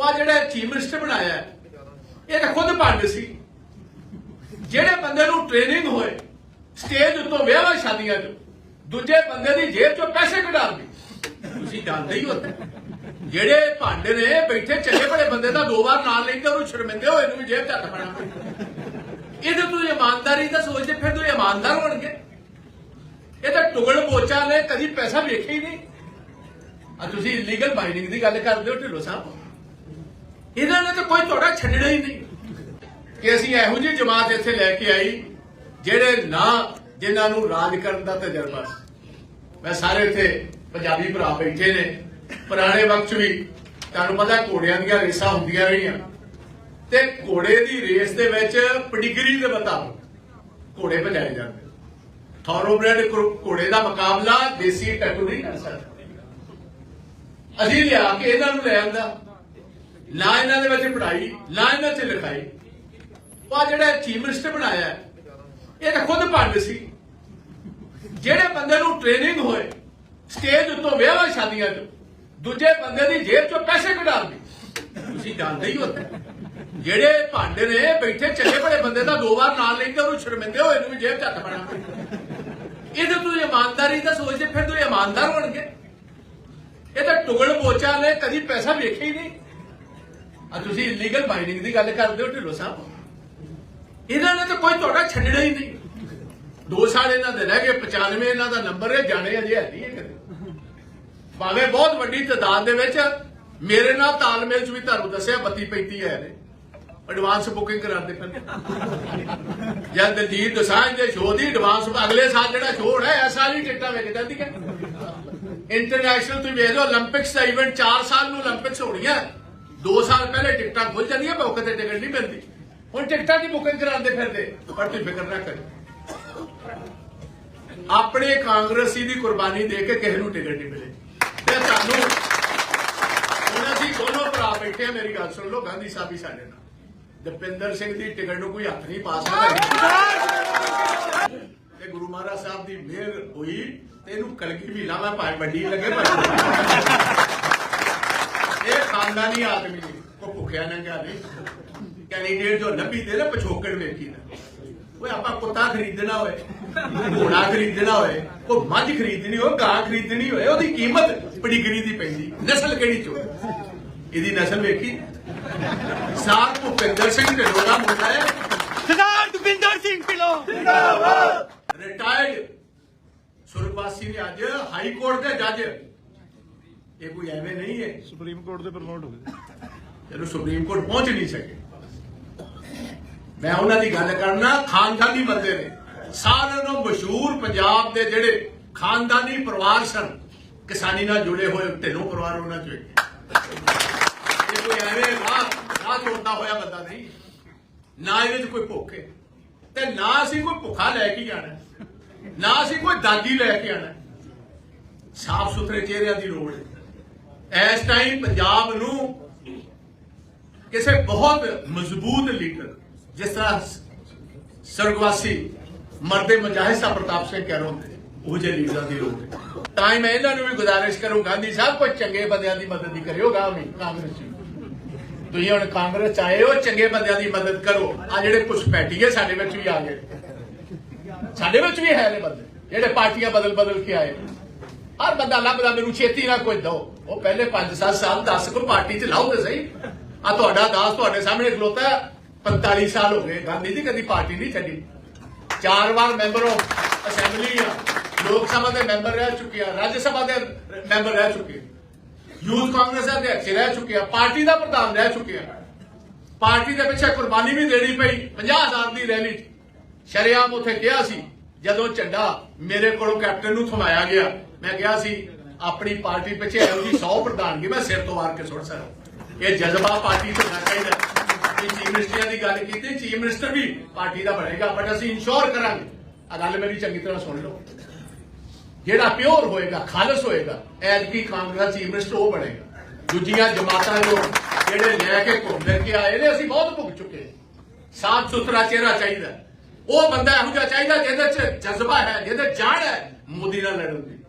ਉਹ ਜਿਹੜਾ chief minister ਬਣਾਇਆ ਇਹ ਤਾਂ ਖੁਦ ਭੰਡ ਸੀ। ਜਿਹੜੇ ਬੰਦੇ ਨੂੰ ਟ੍ਰੇਨਿੰਗ ਹੋਏ ਸਟੇਜ ਉੱਤੋਂ ਵਿਆਹਾਂ ਸ਼ਾਦੀਆਂ 'ਚ, ਦੂਜੇ ਬੰਦੇ ਦੀ ਜੇਬ 'ਚੋਂ ਪੈਸੇ ਕਢਾਉਂਦੇ ਤੁਸੀਂ ਜਾਣਦੇ ਹੀ ਹੋ ਜਿਹੜੇ ਭਾਂਡੇ ਨੇ, ਬੈਠੇ ਚੱਲੇ ਬੜੇ ਬੰਦੇ ਦਾ ਦੋ ਵਾਰ ਨਾਲ ਲੈਂਦੇ, ਉਹਨੂੰ ਸ਼ਰਮਿੰਦੇ ਹੋਏ ਨੂੰ ਵੀ ਜੇਬ 'ਚ ਹੱਥ ਪਾਣਾ ਇਹਦੇ ਤੂੰ ਇਮਾਨਦਾਰੀ ਦਾ ਸੋਚਦੇ, ਫਿਰ ਤੋਂ ਇਮਾਨਦਾਰ ਹੋਣਗੇ। ਇਹ ਤਾਂ ਟੁਗਲ ਮੋਚਾ ਨੇ, ਕਦੀ ਪੈਸਾ ਵੇਖਿਆ ਹੀ ਨਹੀਂ। ਆ, ਤੁਸੀਂ ਇਲੀਗਲ ਮਾਈਨਿੰਗ ਦੀ ਗੱਲ ਕਰਦੇ ਹੋ, ਢਿੱਲੋਂ ਸਾਹਿਬ। ਇਹਨਾਂ ਨੇ ਤਾਂ ਕੋਈ ਤੁਹਾਡਾ ਛੱਡਣਾ ਹੀ ਨਹੀਂ। ਕਿ ਅਸੀਂ ਇਹੋ ਜਿਹੀ ਜਮਾਤ ਇੱਥੇ ਲੈ ਕੇ ਆਈ, ਜਿਹੜੇ ਨਾ ਜਿਨ੍ਹਾਂ ਨੂੰ ਰਾਜ ਕਰਨ ਦਾ ਤਜਰਬਾ ਸੀ। ਮੈਂ ਸਾਰੇ ਇੱਥੇ ਪੰਜਾਬੀ ਭਰਾ ਬੈਠੇ ਨੇ, ਪੁਰਾਣੇ ਵਕਤ 'ਚ ਵੀ, ਤੁਹਾਨੂੰ ਪਤਾ ਘੋੜਿਆਂ ਦੀਆਂ ਰੇਸਾਂ ਹੁੰਦੀਆਂ ਰਹੀਆਂ। ਤੇ ਘੋੜੇ ਦੀ ਰੇਸ ਦੇ ਵਿੱਚ ਪਡਿਗਰੀ ਦੇ ਮੁਤਾਬਕ ਘੋੜੇ ਭਜਾਏ ਜਾਂਦੇ ਥੋਰੋਬ੍ਰੈਡ ਘੋੜੇ ਦਾ ਮੁਕਾਬਲਾ ਦੇਸੀ ਟੱਟੂ ਨਹੀਂ ਕਰ ਸਕਦਾ। ਅਸੀਂ ਲਿਆ ਕੇ ਇਹਨਾਂ ਨੂੰ ਲੈ ਆਂਦਾ। ਨਾ ਇਹਨਾਂ ਦੇ ਵਿੱਚ ਪੜ੍ਹਾਈ, ਨਾ ਇਹਨਾਂ 'ਚ ਲਿਖਾਈ। ਉਹ ਜਿਹੜਾ ਚੀਫ ਮਿਨਿਸਟਰ ਬਣਾਇਆ ਇਹ ਤਾਂ ਖੁਦ ਭੰਡ ਸੀ। ਜਿਹੜੇ ਬੰਦੇ ਨੂੰ ਟ੍ਰੇਨਿੰਗ ਹੋਏ ਸਟੇਜ ਉੱਤੋਂ ਵਿਆਹਾਂ ਸ਼ਾਦੀਆਂ 'ਚ, ਦੂਜੇ ਬੰਦੇ ਦੀ ਜੇਬ 'ਚੋਂ ਪੈਸੇ ਕਢਾਉਂਦੇ ਤੁਸੀਂ ਜਾਣਦੇ ਹੀ ਹੋ। ਜਿਹੜੇ ਭਾਂਡੇ ਨੇ, ਬੈਠੇ ਚੱਲੇ ਬੜੇ ਬੰਦੇ ਦਾ ਦੋ ਵਾਰ ਨਾਲ ਲੈਂਦੇ, ਉਹਨੂੰ ਸ਼ਰਮਿੰਦੇ ਹੋਏ ਨੂੰ ਵੀ ਜੇਬ 'ਚ ਹੱਥ ਪਾਣਾ ਇਹਦੇ ਤੋਂ ਇਮਾਨਦਾਰੀ ਦਾ ਸੋਚਦੇ ਫਿਰ ਤੁਸੀਂ ਇਮਾਨਦਾਰ ਹੋਣਗੇ। ਇਹ ਤਾਂ ਟੁਗਲ ਪੋਚਾ ਨੇ ਕਦੀ ਪੈਸਾ ਵੇਖਿਆ ਹੀ ਨਹੀਂ। ਆ ਤੁਸੀਂ ਇਲੀਗਲ ਮਾਈਨਿੰਗ ਦੀ ਗੱਲ ਕਰਦੇ ਹੋ, ਢਿੱਲੋ ਸਾਹਿਬ। ਇਹਨਾਂ ਨੇ ਤਾਂ ਕੋਈ ਤੁਹਾਡਾ ਛੱਡਣਾ ਹੀ ਨਹੀਂ। ਦੋ ਸਾਲ ਇਹਨਾਂ ਦੇ ਰਹਿ ਗਏ 95 ਇਹਨਾਂ ਦਾ ਨੰਬਰ ਹੈ, ਜਾਣੇ ਅਜੇ ਹੈ ਨਹੀਂ ਕਦੇ। ਭਾਵੇਂ ਬਹੁਤ ਵੱਡੀ ਤਦਾਦ ਦੇ ਵਿੱਚ ਮੇਰੇ ਨਾਲ ਤਾਲਮੇਲ ਚ ਵੀ ਤੁਹਾਨੂੰ ਦੱਸਿਆ 32 35 ਹੈ ਨੇ ਐਡਵਾਂਸ ਬੁਕਿੰਗ ਕਰਾਉਂਦੇ ਪੈਂਦੇ ਜਾਂ ਦਲਜੀਤ ਦਸਾਂ ਦੇ ਸ਼ੋਅ ਦੀ ਐਡਵਾਂਸ ਅਗਲੇ ਸਾਲ ਜਿਹੜਾ ਸ਼ੋਅ ਹੈ ਐਸਾ ਨਹੀਂ ਟਿਕਟਾਂ ਵਿਕ ਜਾਂਦੀਆਂ ਇੰਟਰਨੈਸ਼ਨਲ ਤੁਸੀਂ ਵੇਖ ਲਓ 올림픽ਸ ਦਾ ਇਵੈਂਟ 4 ਸਾਲ ਨੂੰ 올림픽ਸ ਹੋਣੀ ਹੈ। 2 ਸਾਲ ਪਹਿਲੇ ਟਿਕਟਾਂ ਖੁੱਲ ਜਾਂਦੀਆਂ, ਮੌਕੇ ਤੇ ਟਿਕਟ ਨਹੀਂ ਮਿਲਦੀ। ਹੁਣ ਟਿਕਟਾਂ ਦੀ ਬੁਕਿੰਗ ਕਰਾਉਂਦੇ ਫਿਰਦੇ, ਪਰ ਤੁਸੀਂ ਫਿਕਰ ਨਾ ਕਰੋ ਆਪਣੇ ਕਾਂਗਰਸੀ ਦੀ ਕੁਰਬਾਨੀ ਦੇ ਕੇ ਕਿਸੇ ਨੂੰ ਟਿਕਟ ਨਹੀਂ ਮਿਲੇ। ਤੇ ਤੁਹਾਨੂੰ, ਹੁਣ ਅਸੀਂ ਦੋਨੋਂ ਭਰਾ ਬੈਠੇ ਆ ਮੇਰੀ ਗੱਲ ਸੁਣ ਲਓ, ਗਾਂਧੀ ਸਾਹਿਬ ਵੀ ਸਾਡੇ ਨਾਲ। ਦਪਿੰਦਰ ਸਿੰਘ ਦੀ ਟਿਕਟ ਨੂੰ ਕੋਈ ਹੱਥ ਨਹੀਂ ਪਾ ਸਕਦਾ ਤੇ ਗੁਰੂ ਮਹਾਰਾਜ ਸਾਹਿਬ ਦੀ ਮਿਹਰ ਹੋਈ, ਤੇ ਇਹਨੂੰ ਕਲਗੀ ਵੀ ਲਾਵਾਂ ਭਾਵੇਂ ਵੱਡੀ ਲੱਗੇ, ਪਰ ਇਹ ਖਾਨਦਾਨੀ ਆਦਮੀ ਨਹੀਂ ਕੋ ਭੁੱਖਿਆ ਨੰਗਾ ਨਹੀਂ ਕੈਂਡੀਡੇਟ ਜੋ ਲੱਭੀ ਦੇ ਨਾ ਪਛੋਕੜ ਵੇਖੀ ਨਾ। ਓਏ ਆਪਾਂ ਕੁੱਤਾ ਖਰੀਦਣਾ ਹੋਏ ਘੋੜਾ ਖਰੀਦਣਾ ਹੋਏ ਕੋਈ ਮੱਝ ਖਰੀਦਣੀ ਹੋਏ ਗਾਂ ਖਰੀਦਣੀ ਹੋਏ ਉਹਦੀ ਕੀਮਤ ਪੜੀਗਰੀ ਦੀ ਪੈਂਦੀ। ਨਸਲ ਕਿਹੜੀ ਚੋ? ਇਹਦੀ ਨਸਲ ਵੇਖੀ। ਸਾਧ ਭੁਪਿੰਦਰ ਸਿੰਘ ਢਿੱਲੋਂ ਦਾ ਮੁੰਡਾ ਹੈ ਸਰਦਾਰ ਦੁਪਿੰਦਰ ਸਿੰਘ ਢਿੱਲੋਂ ਰਿਟਾਇਰਡ ਸੁਰਪਾਸੀ ਨੇ ਅੱਜ ਹਾਈ ਕੋਰਟ ਦੇ ਜੱਜ ਇਹ ਕੋਈ ਐਵੇਂ ਨਹੀਂ ਹੈ। ਸੁਪਰੀਮ ਕੋਰਟ ਦੇ ਪ੍ਰਮੋਟ ਹੋ ਗਏ। ਜਦੋਂ ਸੁਪਰੀਮ ਕੋਰਟ ਪਹੁੰਚ ਨਹੀਂ ਸਕੇ। ਮੈਂ ਉਹਨਾਂ ਦੀ ਗੱਲ ਕਰਨਾ ਖਾਨਦਾਨੀ ਬੰਦੇ ਨੇ। ਸਾਰਿਆਂ ਨੂੰ ਮਸ਼ਹੂਰ ਪੰਜਾਬ ਦੇ ਜਿਹੜੇ ਖਾਨਦਾਨੀ ਪਰਿਵਾਰ ਸਨ ਕਿਸਾਨੀ ਨਾਲ ਜੁੜੇ ਹੋਏ ਢਿੱਲੋਂ ਪਰਿਵਾਰ ਉਹਨਾਂ ਚੋਂ ਇੱਕ ਇਹ ਕੋਈ ਐਵੇਂ ਰਾਹ ਰਾਹ ਤੋੜਦਾ ਹੋਇਆ ਬੰਦਾ ਨਹੀਂ। ਨਾ ਇਹਦੇ 'ਚ ਕੋਈ ਭੁੱਖ ਹੈ। ਤੇ ਨਾ ਅਸੀਂ ਕੋਈ ਭੁੱਖਾ ਲੈ ਕੇ ਜਾਣਾ ਨਾ ਅਸੀਂ ਕੋਈ ਦਾਗੀ ਲੈ ਕੇ ਆਣਾ ਸਾਫ਼ ਸੁਥਰੇ ਚਿਹਰਿਆਂ ਦੀ ਲੋੜ ਹੈ। ਇਸ ਟਾਈਮ ਪੰਜਾਬ ਨੂੰ ਕਿਸੇ ਬਹੁਤ ਮਜ਼ਬੂਤ ਲੀਡਰ, ਜਿਸ ਤਰ੍ਹਾਂ ਸਰਗਵਾਸੀ ਮਰਦੇ ਮੁਜਾਹਿਦ ਸਾਹਿਬ ਪ੍ਰਤਾਪ ਸਿੰਘ ਕਹਿਰੋਂ ਉਹ ਜਿਹੇ ਲੀਡਰਾਂ ਦੀ ਲੋੜ ਹੈ। ਤਾਂ ਮੈਂ ਇਹਨਾਂ ਨੂੰ ਵੀ ਗੁਜ਼ਾਰਿਸ਼ ਕਰੂੰ, ਗਾਂਧੀ ਸਾਹਿਬ, ਕੋਈ ਚੰਗੇ ਬੰਦਿਆਂ ਦੀ ਮਦਦ ਹੀ ਕਰਿਓ ਗਾਵੀ ਕਾਂਗਰਸ ਚ ਤੁਸੀਂ ਹੁਣ ਕਾਂਗਰਸ ਚ ਆਏ ਹੋ, ਚੰਗੇ ਬੰਦਿਆਂ ਦੀ ਮਦਦ ਕਰੋ। ਆ ਜਿਹੜੇ ਕੁਝ ਪੈਟੀਏ ਸਾਡੇ ਵਿੱਚ ਵੀ ਆ ਗਏ। ਸਾਡੇ ਵਿੱਚ ਵੀ ਹੈ ਨੇ ਬੰਦੇ, ਜਿਹੜੇ ਪਾਰਟੀਆਂ ਬਦਲ ਬਦਲ ਕੇ ਆਏ ਹਰ ਬੰਦਾ ਲੱਭਦਾ ਮੈਨੂੰ ਛੇਤੀ ਨਾ ਕੋਈ ਦੋ। ਉਹ ਪਹਿਲੇ 5-7 ਸਾਲ 10 ਕੋ ਪਾਰਟੀ ਚ ਲਾਓ ਤੇ ਸਹੀ। ਆ ਤੁਹਾਡਾ ਦਾਸ ਤੁਹਾਡੇ ਸਾਹਮਣੇ ਖਲੋਤਾ ਹੈ, 45 ਸਾਲ ਹੋ ਗਏ। ਗਾਂਧੀ ਜੀ ਕਦੀ ਪਾਰਟੀ ਨਹੀਂ ਛੱਡੀ। ਚਾਰ ਵਾਰ ਮੈਂਬਰ ਆਫ ਅਸੈਂਬਲੀ ਆ ਲੋਕ ਸਭਾ ਦੇ ਮੈਂਬਰ ਰਹਿ ਚੁੱਕੇ ਆ ਰਾਜ ਸਭਾ ਦੇ ਮੈਂਬਰ ਰਹਿ ਚੁੱਕੇ ਯੂਥ ਕਾਂਗਰਸ ਦੇ ਅਧਿਕਸ਼ ਰਹਿ ਚੁੱਕੇ ਆ ਪਾਰਟੀ ਦਾ ਪ੍ਰਧਾਨ ਰਹਿ ਚੁੱਕੇ ਆ। ਪਾਰਟੀ ਦੇ ਪਿੱਛੇ ਕੁਰਬਾਨੀ ਵੀ ਦੇਣੀ ਪਈ 50000 ਦੀ ਰੈਲੀ 'ਚ। ਸ਼ਰਿਆਮ ਉਥੇ ਕਿਹਾ ਸੀ ਜਦੋਂ ਝੰਡਾ ਮੇਰੇ ਕੋਲੋਂ ਕੈਪਟਨ ਨੂੰ ਥਮਾਇਆ ਗਿਆ ਮੈਂ ਕਿਹਾ ਸੀ, ਆਪਣੀ ਪਾਰਟੀ ਪਿੱਛੇ ਇਹੋ ਜੀ 100 ਪ੍ਰਧਾਨਗੀ ਮੈਂ ਸਿਰ ਤੋਂ ਵਾਰ ਕੇ ਸੁੱਟ ਸਕਦਾ। ਇਹ ਜਜ਼ਬਾ ਪਾਰਟੀ ਤੋਂ ਹੋਣਾ ਚਾਹੀਦਾ ਕਿ ਚੀਫ ਮਿਨਿਸਟਰ ਦੀ ਗੱਲ ਕੀਤੀ, ਚੀਫ ਮਿਨਿਸਟਰ ਵੀ ਪਾਰਟੀ ਦਾ ਬਣੇਗਾ, ਬਟ ਅਸੀਂ ਇੰਸ਼ੋਰ ਕਰਾਂਗੇ। ਆ ਗੱਲ ਮੇਰੀ ਚੰਗੀ ਤਰ੍ਹਾਂ ਸੁਣ ਲਓ। ਜਿਹੜਾ ਪਿਓਰ ਹੋਏਗਾ, ਖਾਲਸ ਹੋਏਗਾ, ਐਤਕੀ ਕਾਂਗਰਸ ਚੀਫ ਮਿਨਿਸਟਰ ਉਹ ਬਣੇਗਾ। ਦੂਜੀਆਂ ਜਮਾਤਾਂ ਨੂੰ ਜਿਹੜੇ ਲੈ ਕੇ ਘੁੰਮ ਫਿਰ ਕੇ ਆਏ ਨੇ, ਅਸੀਂ ਬਹੁਤ ਭੁੱਖ ਚੁੱਕੇ ਸਾਫ਼ ਸੁਥਰਾ ਚਿਹਰਾ ਚਾਹੀਦਾ। ਉਹ ਬੰਦਾ ਇਹੋ ਜਿਹਾ ਚਾਹੀਦਾ ਜਿਹਦੇ 'ਚ ਜਜ਼ਬਾ ਹੈ, ਜਿਹਦੇ ਜਾਣ ਹੈ, ਮੋਦੀ ਨਾਲ ਲੜਨ ਦੀ।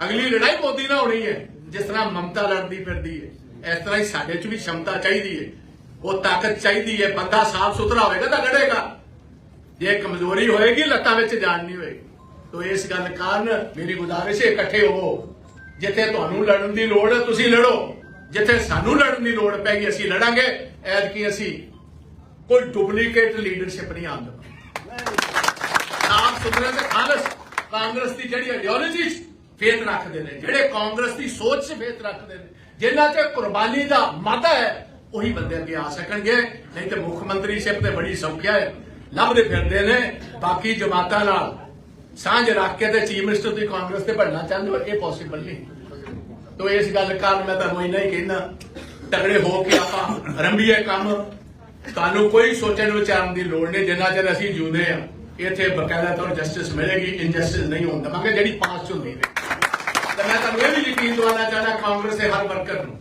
ਅਗਲੀ ਲੜਾਈ ਮੋਦੀ ਨਾਲ ਹੋਣੀ ਹੈ, ਜਿਸ ਤਰ੍ਹਾਂ ਮਮਤਾ ਲੜਦੀ ਫਿਰਦੀ ਹੈ, ਇਸ ਤਰ੍ਹਾਂ ਹੀ ਸਾਡੇ 'ਚ ਵੀ ਸ਼ਮਤਾ ਚਾਹੀਦੀ ਹੈ। ਉਹ ਤਾਕਤ ਚਾਹੀਦੀ ਹੈ, ਬੰਦਾ ਸਾਫ਼ ਸੁਥਰਾ ਹੋਵੇਗਾ ਤਾਂ ਲੜੇਗਾ। ਜੇ ਕਮਜ਼ੋਰੀ ਹੋਏਗੀ, ਲੱਤਾਂ ਵਿੱਚ ਜਾਨ ਨਹੀਂ ਹੋਏਗੀ। ਤੋ ਇਸ ਗੱਲ ਕਾਰਨ ਮੇਰੀ ਗੁਜ਼ਾਰਿਸ਼ ਹੈ, ਇਕੱਠੇ ਹੋਵੋ ਜਿੱਥੇ ਤੁਹਾਨੂੰ ਲੜਨ ਦੀ ਲੋੜ ਹੈ, ਤੁਸੀਂ ਲੜੋ। ਜਿੱਥੇ ਸਾਨੂੰ ਲੜਨ ਦੀ ਲੋੜ ਪੈਗੀ ਅਸੀਂ ਲੜਾਂਗੇ। ਐਤਕੀ ਅਸੀਂ ਕੋਈ ਡੁਪਲੀਕੇਟ ਲੀਡਰਸ਼ਿਪ ਨਹੀਂ ਆਉਂਦਾ ਸਾਫ਼ ਸੁਥਰੇ ਤੇ ਖਾਲਸ, ਕਾਂਗਰਸ ਦੀ ਜਿਹੜੀ ਆਈਡੀਓਲੋਜੀ ਫੇਤ ਰੱਖਦੇ ਨੇ। ਜਿਹੜੇ ਕਾਂਗਰਸ ਦੀ ਸੋਚ 'ਚ ਫੇਤ ਰੱਖਦੇ ਨੇ। ਜਿਨ੍ਹਾਂ 'ਚ ਕੁਰਬਾਨੀ ਦਾ ਮਾਦਾ ਹੈ, ਉਹੀ ਬੰਦੇ ਅੱਗੇ ਆ ਸਕਣਗੇ। ਨਹੀਂ ਤੇ ਮੁੱਖ ਮੰਤਰੀਸ਼ਿਪ ਤੇ ਬੜੀ ਸੌਖਿਆ ਹੈ। ਲੱਭਦੇ ਫਿਰਦੇ ਨੇ। ਬਾਕੀ ਜਮਾਤਾਂ ਨਾਲ ਸਾਂਝ ਰੱਖ ਕੇ ਤੇ ਚੀਫ ਮਿਨਿਸਟਰ ਦੀ ਕਾਂਗਰਸ ਤੇ ਬਣਨਾ ਚਾਹੁੰਦੇ ਹੋ, ਇਹ ਪੋਸੀਬਲ ਨਹੀਂ। ਤੋ ਇਸ ਗੱਲ ਕਾਰਨ ਮੈਂ ਤੁਹਾਨੂੰ ਇੰਨਾ ਹੀ ਕਹਿੰਦਾ, ਤਗੜੇ ਹੋ ਕੇ ਆਪਾਂ ਰੰਭੀਏ ਕੰਮ। ਤੁਹਾਨੂੰ ਕੋਈ ਸੋਚਣ ਵਿਚਾਰਨ ਦੀ ਲੋੜ ਨਹੀਂ, ਜਿੰਨਾ ਚਿਰ ਅਸੀਂ ਜਿਉਂਦੇ ਆ ਇੱਥੇ ਬਕਾਇਦਾ ਤੌਰ ਜਸਟਿਸ ਮਿਲੇਗੀ ਇਨਜਸਟਿਸ ਨਹੀਂ ਹੋਣ ਦੇਵਾਂਗੇ, ਜਿਹੜੀ ਪਾਸ ਚ ਹੁੰਦੀ ਨੇ ਤੇ ਮੈਂ ਤੁਹਾਨੂੰ ਇਹ ਵੀ ਯਕੀਨ ਦਿਵਾਉਣਾ ਚਾਹੁੰਦਾ ਕਾਂਗਰਸ ਦੇ ਹਰ ਵਰਕਰ ਨੂੰ।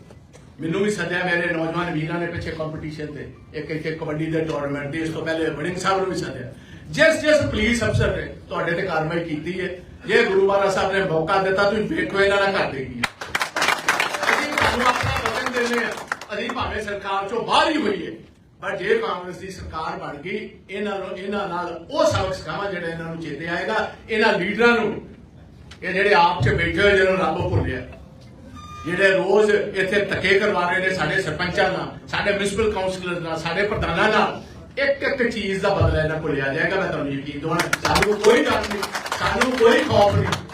ਮੈਨੂੰ ਵੀ ਸੱਦਿਆ ਮੇਰੇ ਨੌਜਵਾਨ ਵੀਰਾਂ ਨੇ ਪਿੱਛੇ ਕੰਪੀਟੀਸ਼ਨ ਤੇ। ਇੱਕ ਇੱਕ ਕਬੱਡੀ ਦੇ ਟੂਰਨਾਮੈਂਟ ਦੀ ਇਸ ਤੋਂ ਪਹਿਲੇ ਵੜਿੰਗ ਸਾਹਿਬ ਨੂੰ ਵੀ ਸੱਦਿਆ। ਜਿਸ ਜਿਸ ਪੁਲਿਸ ਅਫਸਰ ਨੇ ਤੁਹਾਡੇ ਤੇ ਕਾਰਵਾਈ ਕੀਤੀ ਹੈ, ਜੇ ਗੁਰੂ ਮਹਾਰਾਜ ਸਾਹਿਬ ਨੇ ਮੌਕਾ ਦਿੱਤਾ, ਤੁਸੀਂ ਵੇਖੋ ਇਹਨਾਂ ਨਾਲ ਕਰ ਦੇਗੀ ਅਸੀਂ ਤੁਹਾਨੂੰ ਆਪਣਾ ਵਚਨ ਦਿੰਦੇ ਹਾਂ। ਅਸੀਂ ਭਾਵੇਂ ਸਰਕਾਰ ਚੋਂ ਬਾਹਰ ਹੀ ਹੋਈਏ, ਪਰ ਜੇ ਕਾਂਗਰਸ ਦੀ ਸਰਕਾਰ ਬਣ ਗਈ, ਇਹਨਾਂ ਨੂੰ ਇਹਨਾਂ ਨਾਲ ਉਹ ਸਬਕ ਸਿਖਾਵਾਂ ਜਿਹੜਾ ਇਹਨਾਂ ਨੂੰ ਚੇਤੇ ਆਏਗਾ, ਇਹਨਾਂ ਲੀਡਰਾਂ ਨੂੰ ਇਹ ਜਿਹੜੇ ਆਪ 'ਚ ਬੈਠੇ ਹੋਏ ਜਿਹਨਾਂ ਨੂੰ ਰੱਬ ਭੁੱਲਿਆ। ਜਿਹੜੇ ਰੋਜ਼ ਇੱਥੇ ਧੱਕੇ ਕਰਵਾ ਰਹੇ ਨੇ ਸਾਡੇ ਸਰਪੰਚਾਂ ਨਾਲ, ਸਾਡੇ ਮਿਊਨਿਸਪਲ ਕਾਉਂਸਲਰ ਨਾਲ, ਸਾਡੇ ਪ੍ਰਧਾਨਾਂ ਨਾਲ, ਇੱਕ ਇੱਕ ਚੀਜ਼ ਦਾ ਬਦਲਾ ਇਹਨਾਂ ਭੁੱਲਿਆ ਜਾਏਗਾ। ਮੈਂ ਤੁਹਾਨੂੰ ਯਕੀਨ ਦਵਾਉਣਾ ਸਾਨੂੰ ਕੋਈ ਡਰ ਨਹੀਂ। ਸਾਨੂੰ ਕੋਈ ਖੌਫ ਨਹੀਂ।